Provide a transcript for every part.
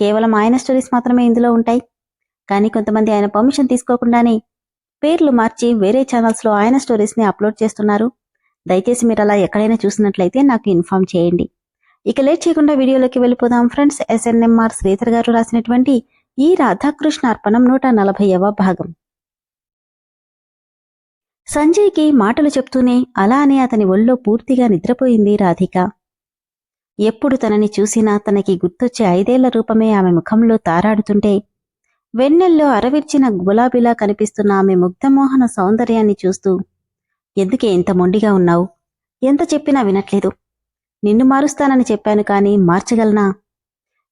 కేవలం ఆయన స్టోరీస్ మాత్రమే ఇందులో ఉంటాయి. కానీ కొంతమంది ఆయన పర్మిషన్ తీసుకోకుండానే పేర్లు మార్చి వేరే ఛానల్స్లో ఆయన స్టోరీస్ని అప్లోడ్ చేస్తున్నారు. దయచేసి మీరు అలా ఎక్కడైనా చూసినట్లయితే నాకు ఇన్ఫార్మ్ చేయండి. ఇక లేట్ చేయకుండా వీడియోలోకి వెళ్ళిపోదాం. ఫ్రెండ్స్ ఎస్ఎన్ఎంఆర్ శ్రీధర్ గారు రాసినటువంటి ఈ రాధాకృష్ణ అర్పణం నూట నలభైవ భాగం. సంజయ్కి మాటలు చెప్తూనే అలానే అతని ఒళ్ళో పూర్తిగా నిద్రపోయింది రాధిక. ఎప్పుడు తనని చూసినా తనకి గుర్తొచ్చే ఐదేళ్ళ రూపమే ఆమె ముఖంలో తారాడుతుంటే వెన్నెల్లో అరవిర్చిన గులాబీలా కనిపిస్తున్న ఆమె ముగ్ధమోహన సౌందర్యాన్ని చూస్తూ ఎందుకే ఇంత మొండిగా ఉన్నావు? ఎంత చెప్పినా వినట్లేదు. నిన్ను మారుస్తానని చెప్పాను కానీ మార్చగలనా?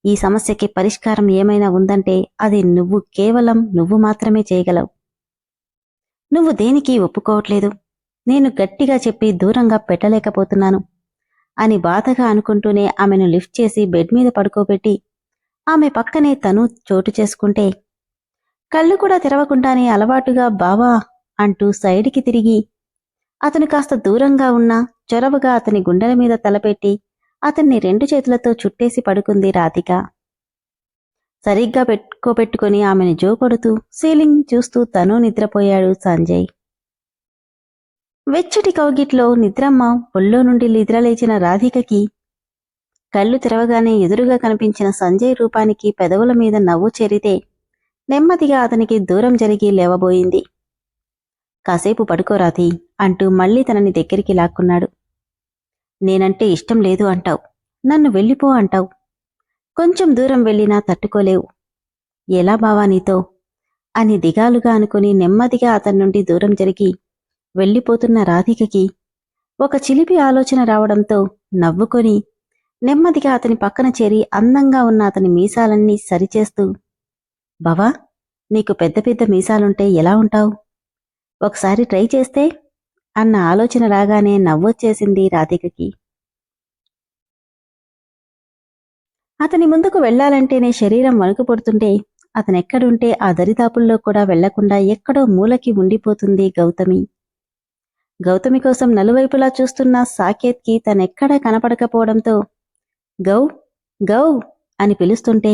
ఈ సమస్యకి పరిష్కారం ఏమైనా ఉందంటే అది నువ్వు కేవలం నువ్వు మాత్రమే చేయగలవు. నువ్వు దేనికి ఒప్పుకోవట్లేదు. నేను గట్టిగా చెప్పి దూరంగా పెట్టలేకపోతున్నాను. అని బాధగా అనుకుంటూనే ఆమెను లిఫ్ట్ చేసి బెడ్ మీద పడుకోబెట్టి ఆమె పక్కనే తను చోటు చేసుకుంటే కళ్ళు కూడా తెరవకుండానే అలవాటుగా బావా అంటూ సైడ్కి తిరిగి అతను కాస్త దూరంగా ఉన్నా చొరవగా అతని గుండెల మీద తలపెట్టి అతన్ని రెండు చేతులతో చుట్టేసి పడుకుంది రాధిక. సరిగ్గా పెట్టుకోబెట్టుకుని ఆమెను జోకొడుతూ సీలింగ్ చూస్తూ తను నిద్రపోయాడు సంజయ్. వెచ్చటి కౌగిట్లో నిద్రమ్మ ఒళ్ళో నుండి నిద్రలేచిన రాధికకి కళ్ళు తెరవగానే ఎదురుగా కనిపించిన సంజయ్ రూపానికి పెదవుల మీద నవ్వు చేరితే నెమ్మదిగా అతనికి దూరం జరిగి లేవబోయింది. కాసేపు పడుకోరాది అంటూ మళ్ళీ తనని దగ్గరికి లాక్కున్నాడు. నేనంటే ఇష్టం లేదు అంటావు. నన్ను వెళ్ళిపో అంటావు. కొంచెం దూరం వెళ్ళినా తట్టుకోలేవు. ఎలా బావా నీతో? అని దిగాలుగా అనుకుని నెమ్మదిగా అతని నుండి దూరం జరిగి వెళ్ళిపోతున్న రాధికకి ఒక చిలిపి ఆలోచన రావడంతో నవ్వుకొని నెమ్మదిగా అతని పక్కన చేరి అందంగా ఉన్న అతని మీసాలన్నీ సరిచేస్తూ బావా నీకు పెద్ద పెద్ద మీసాలుంటే ఎలా ఉంటావు? ఒకసారి ట్రై చేస్తే? అన్న ఆలోచన రాగానే నవ్వొచ్చేసింది రాధికకి. అతని ముందుకు వెళ్ళాలంటేనే శరీరం వణుకుపడుతుంటే అతనెక్కడుంటే ఆ దరిదాపుల్లో కూడా వెళ్ళకుండా ఎక్కడో మూలకి ఉండిపోతుంది గౌతమి. గౌతమి కోసం నలువైపులా చూస్తున్న సాకేత్కి తనెక్కడా కనపడకపోవడంతో గౌ గౌ అని పిలుస్తుంటే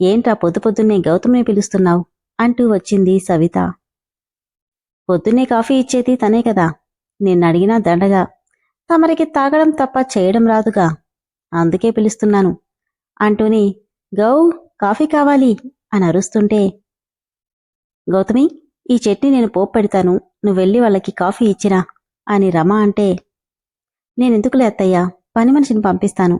ఏంట్రా పొద్దు పొద్దున్నే గౌతమే పిలుస్తున్నావు? అంటూ వచ్చింది సవిత. పొద్దున్నే కాఫీ ఇచ్చేది తనే కదా. నిన్నడిగినా దండగా. తమరికి తాగడం తప్ప చేయడం రాదుగా. అందుకే పిలుస్తున్నాను అంటూని గౌ కాఫీ కావాలి అని అరుస్తుంటే గౌతమి ఈ చట్నీ నేను పోపు పెడతాను నువ్వెళ్ళి వాళ్ళకి కాఫీ ఇచ్చిరా అని రమ అంటే నేనెందుకులే అత్తయ్యా? పని మనిషిని పంపిస్తాను.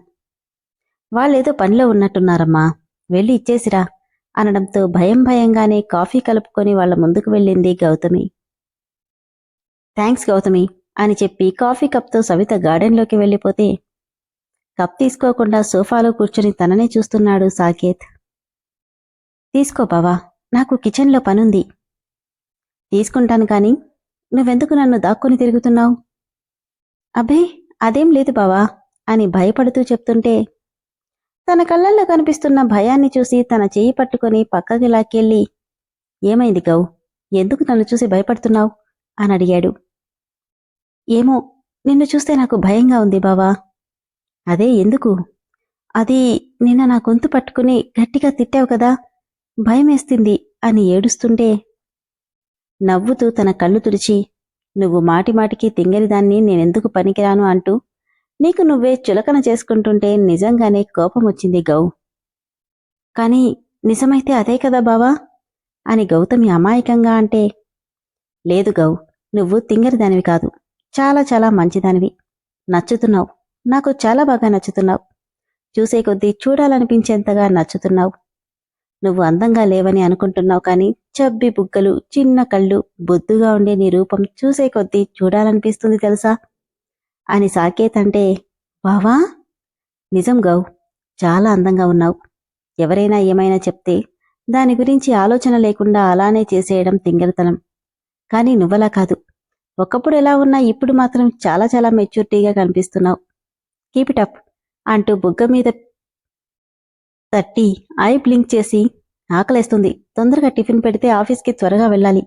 వాళ్ళేదో పనిలో ఉన్నట్టున్నారమ్మా. వెళ్ళి ఇచ్చేసిరా అనడంతో భయం భయంగానే కాఫీ కలుపుకొని వాళ్ళ ముందుకు వెళ్ళింది గౌతమి. థ్యాంక్స్ గౌతమి అని చెప్పి కాఫీ కప్తో సవిత గార్డెన్లోకి వెళ్ళిపోతే కప్ తీసుకోకుండా సోఫాలో కూర్చొని తననే చూస్తున్నాడు సాకేత్. తీసుకో బావా నాకు కిచెన్లో పనుంది. తీసుకుంటాను కాని నువ్వెందుకు నన్ను దాక్కుని తిరుగుతున్నావు? అబ్బే అదేం లేదు బావా అని భయపడుతూ చెప్తుంటే తన కళ్ళల్లో కనిపిస్తున్న భయాన్ని చూసి తన చేయి పట్టుకుని పక్కకి లాక్కెళ్ళి ఏమైంది గౌ? ఎందుకు నన్ను చూసి భయపడుతున్నావు? అని అడిగాడు. ఏమో నిన్ను చూస్తే నాకు భయంగా ఉంది బావా. అదే ఎందుకు? అది నిన్న నా గొంతు పట్టుకుని గట్టిగా తిట్టావు కదా భయమేస్తుంది అని ఏడుస్తుంటే నవ్వుతూ తన కళ్ళు తుడిచి నువ్వు మాటిమాటికి తింగరిదాన్ని నేనెందుకు పనికిరాను? అంటూ నీకు నువ్వే చులకన చేసుకుంటుంటే నిజంగానే కోపం వచ్చింది గౌ. కాని నిజమైతే అదే కదా బావా? అని గౌతమి అమాయకంగా అంటే లేదు గౌ నువ్వు తింగరిదానివి కాదు. చాలా చాలా మంచిదానివి. నచ్చుతున్నావు. నాకు చాలా బాగా నచ్చుతున్నావు. చూసే కొద్దీ చూడాలనిపించేంతగా నచ్చుతున్నావు. నువ్వు అందంగా లేవని అనుకుంటున్నావు కానీ చబ్బి బుగ్గలు చిన్న కళ్ళు బొద్దుగా ఉండే నీ రూపం చూసే కొద్దీ చూడాలనిపిస్తుంది తెలుసా? అని సాకేత్ అంటే బావా నిజం గౌ చాలా అందంగా ఉన్నావు. ఎవరైనా ఏమైనా చెప్తే దాని గురించి ఆలోచన లేకుండా అలానే చేసేయడం తింగరతనం. కానీ నువ్వలా కాదు. ఒకప్పుడు ఎలా ఉన్నా ఇప్పుడు మాత్రం చాలా చాలా మెచ్యూరిటీగా కనిపిస్తున్నావు. కీపిటప్ అంటూ బుగ్గ మీద తట్టి ఐ బ్లింక్ చేసి ఆకలేస్తుంది. తొందరగా టిఫిన్ పెడితే ఆఫీస్కి త్వరగా వెళ్ళాలి.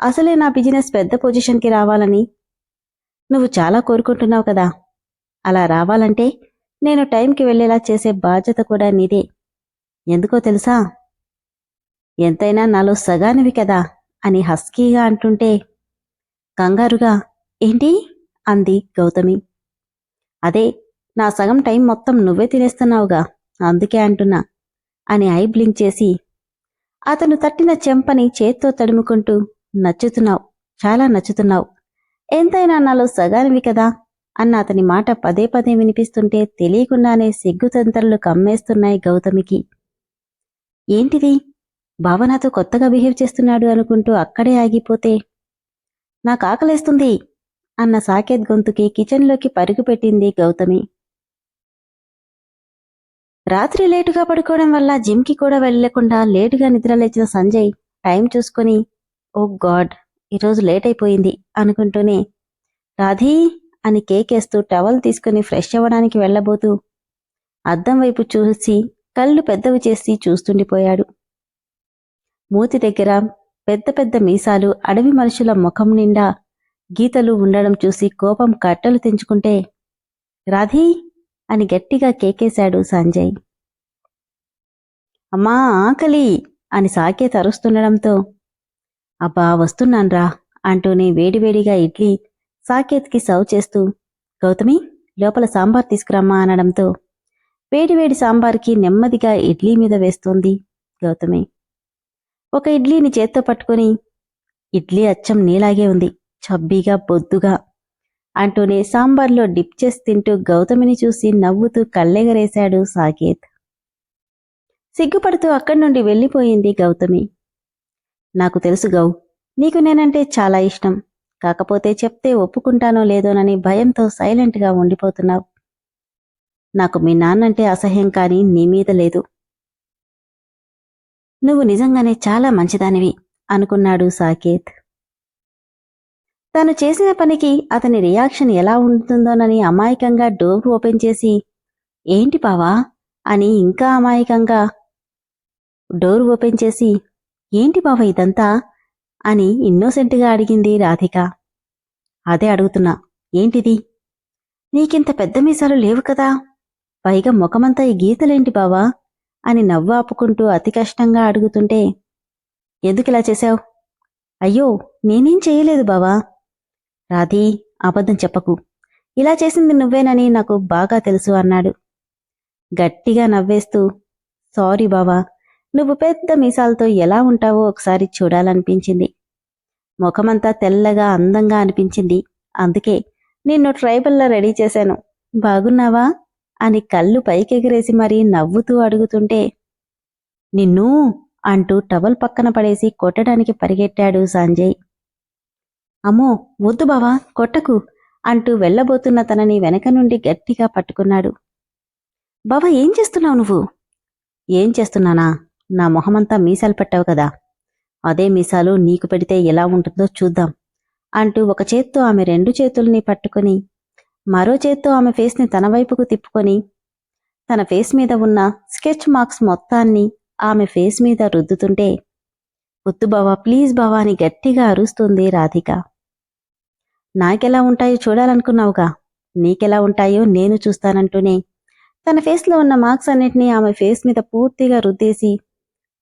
అసలే నా బిజినెస్ పెద్ద పొజిషన్కి రావాలని నువ్వు చాలా కోరుకుంటున్నావు కదా. అలా రావాలంటే నేను టైంకి వెళ్ళేలా చేసే బాధ్యత కూడా నీదే. ఎందుకో తెలుసా? ఎంతైనా నాలో సగానివి కదా అని హస్కీగా అంటుంటే కంగారుగా ఏంటి? అంది గౌతమి. అదే నా సగం టైం మొత్తం నువ్వే తినేస్తున్నావుగా. అందుకే అంటున్నా అని ఐ బ్లింక్ చేసి అతను తట్టిన చెంపని చేత్తో తడుముకుంటూ నచ్చుతున్నావు చాలా నచ్చుతున్నావు. ఎంతైనా నాలో సగానివి కదా అన్న అతని మాట పదే పదే వినిపిస్తుంటే తెలియకుండానే సిగ్గుతంతరలు కమ్మేస్తున్నాయి గౌతమికి. ఏంటిది? భావనతో కొత్తగా బిహేవ్ చేస్తున్నాడు అనుకుంటూ అక్కడే ఆగిపోతే నాకు ఆకలేస్తుంది అన్న సాకేత్ గొంతుకి కిచెన్లోకి పరుగు పెట్టింది గౌతమి. రాత్రి లేటుగా పడుకోవడం వల్ల జిమ్కి కూడా వెళ్ళకుండా లేటుగా నిద్రలేచిన సంజయ్ టైం చూసుకొని ఓ గాడ్ ఈరోజు లేట్ అయిపోయింది అనుకుంటూనే రాధీ అని కేకేస్తూ టవల్ తీసుకుని ఫ్రెష్ అవ్వడానికి వెళ్ళబోతూ అద్దం వైపు చూసి కళ్ళు పెద్దవి చేసి చూస్తుండిపోయాడు. మూతి దగ్గర పెద్ద పెద్ద మీసాలు అడవి మనుషుల ముఖం నిండా గీతలు ఉండడం చూసి కోపం కట్టలు తెంచుకుంటే రాధీ అని గట్టిగా కేకేశాడు సంజయ్. అమ్మా ఆకలి! అని సాకేత్ అరుస్తుండడంతో అబ్బా వస్తున్నాన్రా అంటూనే వేడివేడిగా ఇడ్లీ సాకేత్కి సర్వ్ చేస్తూ గౌతమి లోపల సాంబార్ తీసుకురమ్మా అనడంతో వేడివేడి సాంబార్కి నెమ్మదిగా ఇడ్లీ మీద వేస్తోంది గౌతమి. ఒక ఇడ్లీని చేత్తో పట్టుకొని ఇడ్లీ అచ్చం నీలాగే ఉంది చబ్బీగా బొద్దుగా అంటూనే సాంబార్లో డిప్ చేసి తింటూ గౌతమిని చూసి నవ్వుతూ కళ్ళెగరేశాడు సాకేత్. సిగ్గుపడుతూ అక్కడి నుండి వెళ్ళిపోయింది గౌతమి. నాకు తెలుసు గౌ నీకు నేనంటే చాలా ఇష్టం. కాకపోతే చెప్తే ఒప్పుకుంటానో లేదోనని భయంతో సైలెంట్గా ఉండిపోతున్నావు. నాకు మీ నాన్నంటే అసహ్యం కానీ నీ మీద లేదు. నువ్వు నిజంగానే చాలా మంచిదానివి అనుకున్నాడు సాకేత్. తను చేసిన పనికి అతని రియాక్షన్ ఎలా ఉంటుందోనని అమాయకంగా డోర్ ఓపెన్ చేసి ఏంటి బావా? అని ఇంకా అమాయకంగా డోర్ ఓపెన్ చేసి ఏంటి బావ ఇదంతా? అని ఇన్నోసెంట్గా అడిగింది రాధిక. అదే అడుగుతున్నా. ఏంటిది? నీకింత పెద్ద మీసాలు లేవు కదా. పైగా ముఖమంతా ఈ గీతలేంటి బావా? అని నవ్వు ఆపుకుంటూ అతి కష్టంగా అడుగుతుంటే ఎందుకిలా చేశావు? అయ్యో నేనేం చేయలేదు బావా. రాధీ అబద్ధం చెప్పకు. ఇలా చేసింది నువ్వేనని నాకు బాగా తెలుసు అన్నాడు. గట్టిగా నవ్వేస్తూ సారీ బావా నువ్వు పెద్ద మీసాలతో ఎలా ఉంటావో ఒకసారి చూడాలనిపించింది. ముఖమంతా తెల్లగా అందంగా అనిపించింది. అందుకే నిన్ను ట్రైబల్లా రెడీ చేశాను. బాగున్నావా? అని కళ్ళు పైకెగిరేసి మరీ నవ్వుతూ అడుగుతుంటే నిన్ను? అంటూ టవల్ పక్కన పడేసి కొట్టడానికి పరిగెట్టాడు సంజయ్. అమ్మో వద్దు బావా కొట్టకు అంటూ వెళ్ళబోతున్న తనని వెనక నుండి గట్టిగా పట్టుకున్నాడు. బావా ఏం చేస్తున్నావు నువ్వు? ఏం చేస్తున్నానా? నా మొహమంతా మీసాలు పెట్టావు కదా. అదే మీసాలు నీకు పెడితే ఎలా ఉంటుందో చూద్దాం అంటూ ఒక చేత్తో ఆమె రెండు చేతుల్ని పట్టుకుని మరో చేత్తో ఆమె ఫేస్ని తన వైపుకు తిప్పుకొని తన ఫేస్ మీద ఉన్న స్కెచ్ మార్క్స్ మొత్తాన్ని ఆమె ఫేస్ మీద రుద్దుతుంటే వద్దు బావా ప్లీజ్ బావా అని గట్టిగా అరుస్తుంది రాధిక. నాకెలా ఉంటాయో చూడాలనుకున్నావుగా. నీకెలా ఉంటాయో నేను చూస్తానంటూనే. తన ఫేస్లో ఉన్న మార్క్స్ అన్నిటినీ ఆమె ఫేస్ మీద పూర్తిగా రుద్దేసి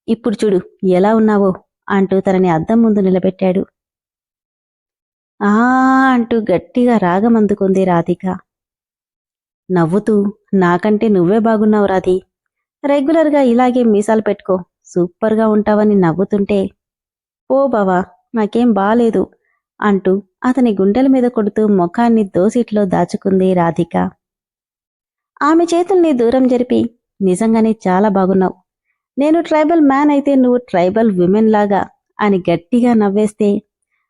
ఇప్పుడు చూడు ఎలా ఉన్నావో అంటూ తనని అద్దం ముందు నిలబెట్టాడు. ఆ అంటూ గట్టిగా రాగం అందుకుంది రాధిక. నవ్వుతూ నాకంటే నువ్వే బాగున్నావు రాధి. రెగ్యులర్గా ఇలాగే మీసాలు పెట్టుకో. సూపర్గా ఉంటావని నవ్వుతుంటే ఓ బావా నాకేం బాలేదు. అంటూ అతని గుండెల మీద కొడుతూ ముఖాన్ని దోసిట్లో దాచుకుంది రాధిక. ఆమె చేతుల్ని దూరం జరిపి నిజంగానే చాలా బాగున్నావు. నేను ట్రైబల్ మ్యాన్ అయితే నువ్వు ట్రైబల్ విమెన్ లాగా అని గట్టిగా నవ్వేస్తే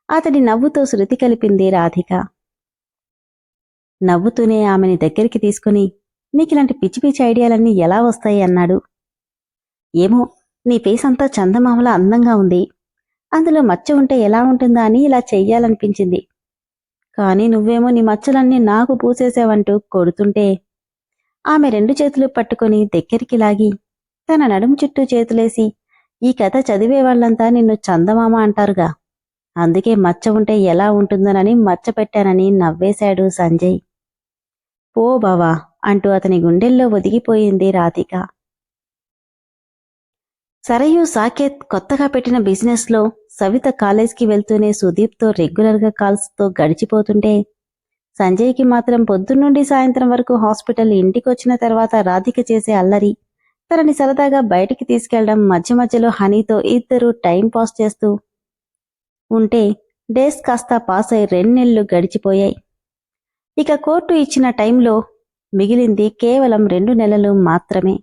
అతడి నవ్వుతో శృతి కలిపింది రాధిక. నవ్వుతూనే ఆమెని దగ్గరికి తీసుకుని నీకిలాంటి పిచ్చి పిచ్చి ఐడియాలన్నీ ఎలా వస్తాయి? అన్నాడు. ఏమో నీ ఫేస్ అంతా చందమామల అందంగా ఉంది. అందులో మచ్చ ఉంటే ఎలా ఉంటుందా అని ఇలా చెయ్యాలనిపించింది. కానీ నువ్వేమో నీ మచ్చలన్నీ నాకు పూసేసావంటూ కొడుతుంటే. ఆమె రెండు చేతులు పట్టుకొని దగ్గరికి లాగి తన నడుము చుట్టూ చేతులేసి ఈ కథ చదివే వాళ్ళంతా నిన్ను చందమామ అంటారుగా. అందుకే మచ్చ ఉంటే ఎలా ఉంటుందోనని మచ్చ పెట్టానని నవ్వేశాడు సంజయ్. పో బావా అంటూ అతని గుండెల్లో ఒదిగిపోయింది రాధిక. సరయు సాకేత్ కొత్తగా పెట్టిన బిజినెస్లో సవిత కాలేజ్కి వెళ్తూనే సుదీప్తో రెగ్యులర్గా కాల్స్తో గడిచిపోతుంటే సంజయ్కి మాత్రం పొద్దున్నుండి సాయంత్రం వరకు హాస్పిటల్ ఇంటికొచ్చిన తర్వాత రాధిక చేసే అల్లరి తనని సరదాగా బయటికి తీసుకెళ్ళడం మధ్య మధ్యలో హనీతో ఇద్దరు టైం పాస్ చేస్తూ ఉంటే డేస్ కాస్త పాస్ అయి నెలలు గడిచిపోయాయి. ఇక కోర్టు ఇచ్చిన టైంలో మిగిలింది కేవలం రెండు నెలలు మాత్రమే.